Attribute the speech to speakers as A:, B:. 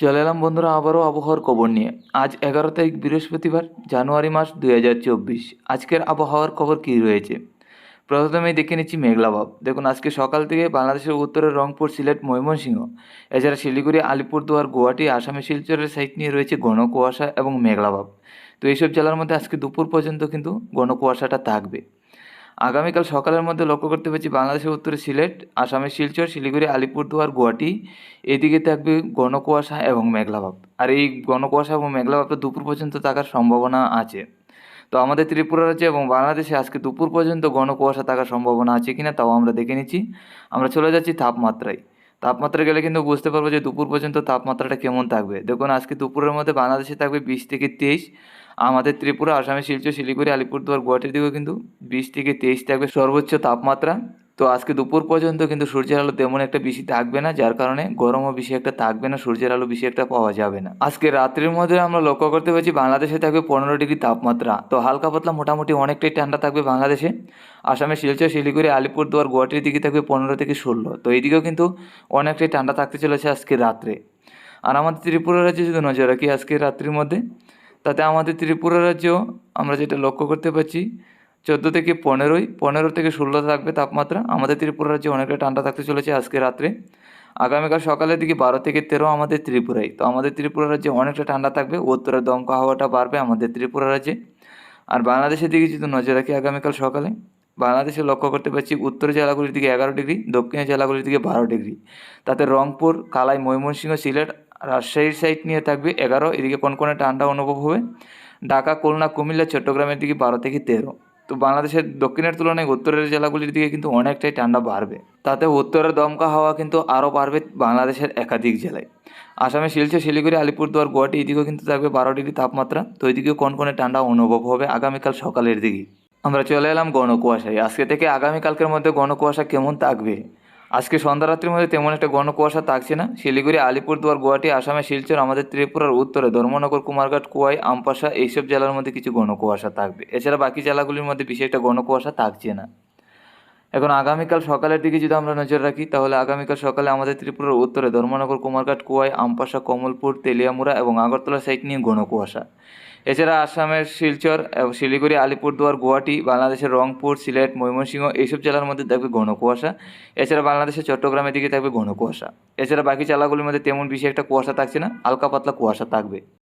A: চলে এলাম বন্ধুরা আবারও আবহাওয়ার খবর নিয়ে। আজ এগারো তারিখ বৃহস্পতিবার, জানুয়ারি মাস দুই হাজার চব্বিশ। আজকের আবহাওয়ার খবর কী রয়েছে? প্রথমেই দেখে নিচ্ছি মেঘলাভাব দেখুন, আজকে সকাল থেকে বাংলাদেশের উত্তরে রংপুর, সিলেট, ময়মনসিংহ, এছাড়া শিলিগুড়ি, আলিপুরদুয়ার, গুয়াহাটি, আসামে শিলচরের সাইড নিয়ে রয়েছে ঘন কুয়াশা এবং মেঘলাভাব তো এইসব জেলার মধ্যে আজকে দুপুর পর্যন্ত কিন্তু ঘন কুয়াশাটা থাকবে। আগামীকাল সকালের মধ্যে লক্ষ্য করতে পেরেছি বাংলাদেশের উত্তরে সিলেট, আসামের শিলচর, শিলিগুড়ি, আলিপুরদুয়ার, গুয়াহাটি, এদিকে থাকবে ঘন কুয়াশা এবং মেঘলাভাব। আর এই গণকুয়াশা কুয়াশা এবং মেঘলাভাবটা দুপুর পর্যন্ত থাকার সম্ভাবনা আছে। তো আমাদের ত্রিপুরা রাজ্যে এবং বাংলাদেশে আজকে দুপুর পর্যন্ত গণকুয়াশা কুয়াশা থাকার সম্ভাবনা আছে কিনা তাও আমরা দেখে নিচ্ছি। আমরা চলে যাচ্ছি তাপমাত্রায়। তাপমাত্রা গেলে কিন্তু বুঝতে পারব যে দুপুর পর্যন্ত তাপমাত্রাটা কেমন থাকবে। দেখুন, আজকে দুপুরের মধ্যে বাংলাদেশে থাকবে বিশ থেকে তেইশ, আমাদের ত্রিপুরা, আসামে শিলচর, শিলিগুড়ি, আলিপুরদুয়ার, গুয়াহাটির দিকেও কিন্তু বিশ থেকে তেইশ থাকবে সর্বোচ্চ তাপমাত্রা। তো আজকে দুপুর পর্যন্ত কিন্তু সূর্যের আলো তেমন একটা বেশি থাকবে না, যার কারণে গরমও বেশি একটা থাকবে না, সূর্যের আলো বেশি একটা পাওয়া যাবে না। আজকে রাত্রির মধ্যে আমরা লক্ষ্য করতে পারছি বাংলাদেশে থাকবে পনেরো ডিগ্রি তাপমাত্রা। তো হালকা পাতলা মোটামুটি অনেকটাই ঠান্ডা থাকবে বাংলাদেশে। আসামে শিলচর, শিলিগুড়ি, আলিপুরদুয়ার, গুয়াহাটির দিকে থাকবে পনেরো থেকে ষোলো। তো এইদিকেও কিন্তু অনেকটাই ঠান্ডা থাকতে চলেছে আজকে রাত্রে। আর আমাদের ত্রিপুরা রাজ্যে যদি নজর রাখি আজকে রাত্রির মধ্যে, তাতে আমাদের ত্রিপুরা রাজ্যেও আমরা যেটা লক্ষ্য করতে পারছি চোদ্দ থেকে পনেরোই, পনেরো থেকে ষোলো থাকবে তাপমাত্রা। আমাদের ত্রিপুরা রাজ্যে অনেকটা ঠান্ডা থাকতে চলেছে আজকে রাত্রে। আগামীকাল সকালের দিকে বারো থেকে তেরো আমাদের ত্রিপুরায়। তো আমাদের ত্রিপুরা রাজ্যে অনেকটা ঠান্ডা থাকবে। উত্তরের দমকা হাওয়াটা বাড়বে আমাদের ত্রিপুরা রাজ্যে। আর বাংলাদেশের দিকে যদি নজর রাখি আগামীকাল সকালে, বাংলাদেশে লক্ষ্য করতে পারছি উত্তর জেলাগুলির দিকে এগারো ডিগ্রি দক্ষিণের জেলাগুলির দিকে বারো ডিগ্রি। তাতে রংপুর, কালাই, ময়মনসিংহ, সিলেট, রাজশাহীর সাইড নিয়ে থাকবে এগারো। এদিকে কোন কোনে ঠান্ডা অনুভব হবে? ঢাকা, খুলনা, কুমিল্লা, চট্টগ্রামের দিকে বারো থেকে তেরো। তো বাংলাদেশের দক্ষিণের তুলনায় উত্তরের জেলাগুলির দিকে কিন্তু অনেকটাই ঠান্ডা বাড়বে। তাতে উত্তরের দমকা হাওয়া কিন্তু আরও বাড়বে বাংলাদেশের একাধিক জেলায়। আসামে শিলচর, শিলিগুড়ি, আলিপুরদুয়ার, গুয়াহাটি এদিকেও কিন্তু থাকবে বারো ডিগ্রি তাপমাত্রা। তো এদিকেও কোন কোনে ঠান্ডা অনুভব হবে আগামীকাল সকালের দিকে। আমরা চলে এলাম গণকুয়াশায়। আজকে থেকে আগামীকালকের মধ্যে গণকুয়াশা কেমন থাকবে? আজকে সন্ধ্যা রাত্রির মধ্যে তেমন একটা ঘন কুয়াশা থাকছে না। শিলিগুড়ি, আলিপুরদুয়ার, গুয়াহাটি, আসামে শিলচর, আমাদের ত্রিপুরার উত্তরে ধর্মনগর, কুমারঘাট, কুয়াই, আমপাশা, এইসব জেলার মধ্যে কিছু ঘন কুয়াশা থাকবে। এছাড়া বাকি জেলাগুলির মধ্যে বিশেষ একটা ঘন কুয়াশা থাকছে না। এখন আগামীকাল সকালের দিকে যদি আমরা নজর রাখি, তাহলে আগামীকাল সকালে আমাদের ত্রিপুরার উত্তরে ধর্মনগর, কুমারঘাট কুয়াই আমপাশা, কমলপুর, তেলিয়ামুড়া এবং আগরতলা সাইড নিয়ে ঘন কুয়াশা। এছাড়া আসামের শিলচর, এবং শিলিগুড়ি, আলিপুরদুয়ার, গুয়াহাটি, বাংলাদেশের রংপুর, সিলেট, ময়মনসিংহ এইসব জেলার মধ্যে থাকবে ঘন কুয়াশা। এছাড়া বাংলাদেশের চট্টগ্রামের দিকে থাকবে ঘন কুয়াশা। এছাড়া বাকি জেলাগুলির মধ্যে তেমন বেশি একটা কুয়াশা থাকছে না, হালকা পাতলা কুয়াশা থাকবে।